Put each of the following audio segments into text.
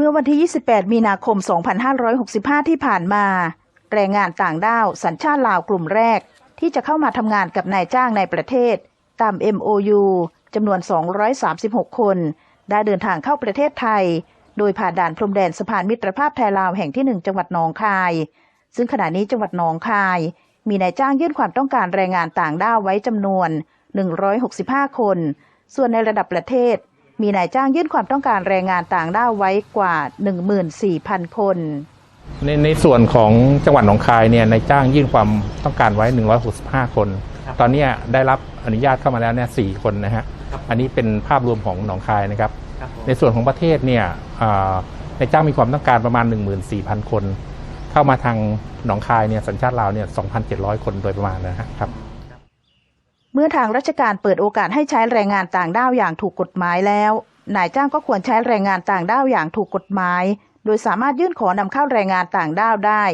เมื่อวันที่ 28 มีนาคม 2565 ที่ผ่านมา แรงงานต่างด้าวสัญชาติลาวกลุ่มแรก ที่จะเข้ามาทำงานกับนายจ้างในประเทศ ตาม MOU จำนวน 236 คน ได้เดินทางเข้าประเทศไทย โดยผ่านด่านพรมแดนสะพานมิตรภาพไทยลาวแห่งที่ 1 จังหวัดหนองคาย ซึ่งขณะนี้จังหวัดหนองคาย มีนายจ้างยื่นความต้องการแรงงานต่างด้าวไว้จำนวน 165 คน ส่วนในระดับประเทศ มีนายจ้างยื่นความต้องการแรงงานต่างด้าวไว้กว่า 14,000 คน ในในส่วนของจังหวัดหนองคายเนี่ยนายจ้างยื่นความต้องการไว้ 165 คนครับตอนเนี้ยได้รับอนุญาตเข้ามาแล้วเนี่ยสคนนะฮะครับอันนี้เป็นภาพรวมของหนองคายนะครับครับผมในส่วนของประเทศเนี่ยอ่านายจ้างมีความต้องการประมาณ 14,000 คน เข้ามาทางหนองคายเนี่ยสัญชาติลาวเนี่ย2,700 คนโดยประมาณนะฮะครับเมื่อทางราชการเปิดโอกาสให้ใช้แรงงานต่างด้าวอย่างถูกกฎหมายแล้ว นายจ้างก็ควรใช้แรงงานต่างด้าวอย่างถูกกฎหมาย โดยสามารถยื่นขอนำเข้าแรงงานต่างด้าวได้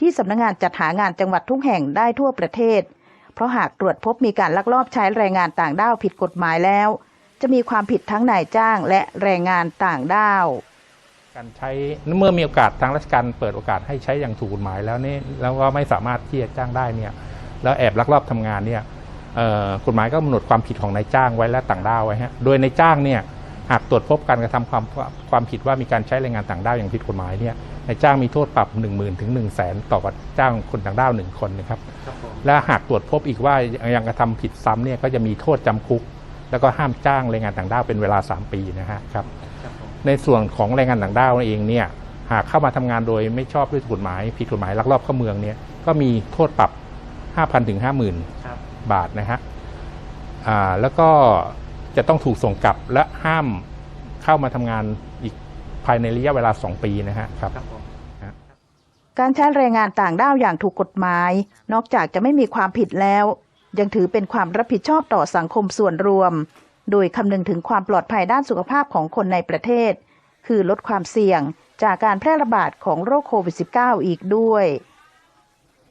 ที่สำนักงานจัดหางานจังหวัดทุกแห่งได้ทั่วประเทศ เพราะหากตรวจพบมีการลักลอบใช้แรงงานต่างด้าวผิดกฎหมายแล้ว จะมีความผิดทั้งนายจ้างและแรงงานต่างด้าวการใช้เมื่อมีโอกาสทางราชการเปิดโอกาสให้ใช้อย่างถูกกฎหมายแล้วนี่แล้วก็ไม่สามารถที่จะจ้างได้เนี่ยแล้วแอบลักลอบทำงานเนี่ย กฎหมายก็กำหนดความผิดของนายจ้างไว้และต่างด้าวไว้ฮะโดยนายจ้างเนี่ยหากตรวจพบการกระทำความความผิดว่ามีการใช้แรงงานต่างด้าวอย่างผิดกฎหมายเนี่ยนายจ้างมีโทษปรับ 1 0,000ถึง1 0 0 0 0แสนต่อกับจ้างคนต่างด้าวหนึ่งคนนะครับครับผมและหากตรวจพบอีกว่ายังกระทำผิดซ้ำเนี่ยก็จะมีโทษจำคุก แล้วก็ห้ามจ้างแรงงานต่างด้าวเป็นเวลา 3 ปีนะฮะครับครับผมในส่วนของแรงงานต่างด้าวเองเนี่ยหากเข้ามาทำงานโดยไม่ชอบด้วยกฎหมายผิดกฎหมายลักลอบเข้าเมืองเนี่ยก็มีโทษปรับ 5,000ถึง50,000ครั บบาทนะฮะอ่าแล้วก็จะต้องถูกส่งกลับและห้ามเข้ามาทำงานอีกภายในระยะเวลา 2 ปีนะฮะครับครับผมการใช้แรงงานต่างด้าวอย่างถูกกฎหมาย นอกจากจะไม่มีความผิดแล้ว ยังถือเป็นความรับผิดชอบต่อสังคมส่วนรวม โดยคำนึงถึงความปลอดภัยด้านสุขภาพของคนในประเทศ คือลดความเสี่ยงจากการแพร่ระบาดของโรคโควิด -19 อีกด้วย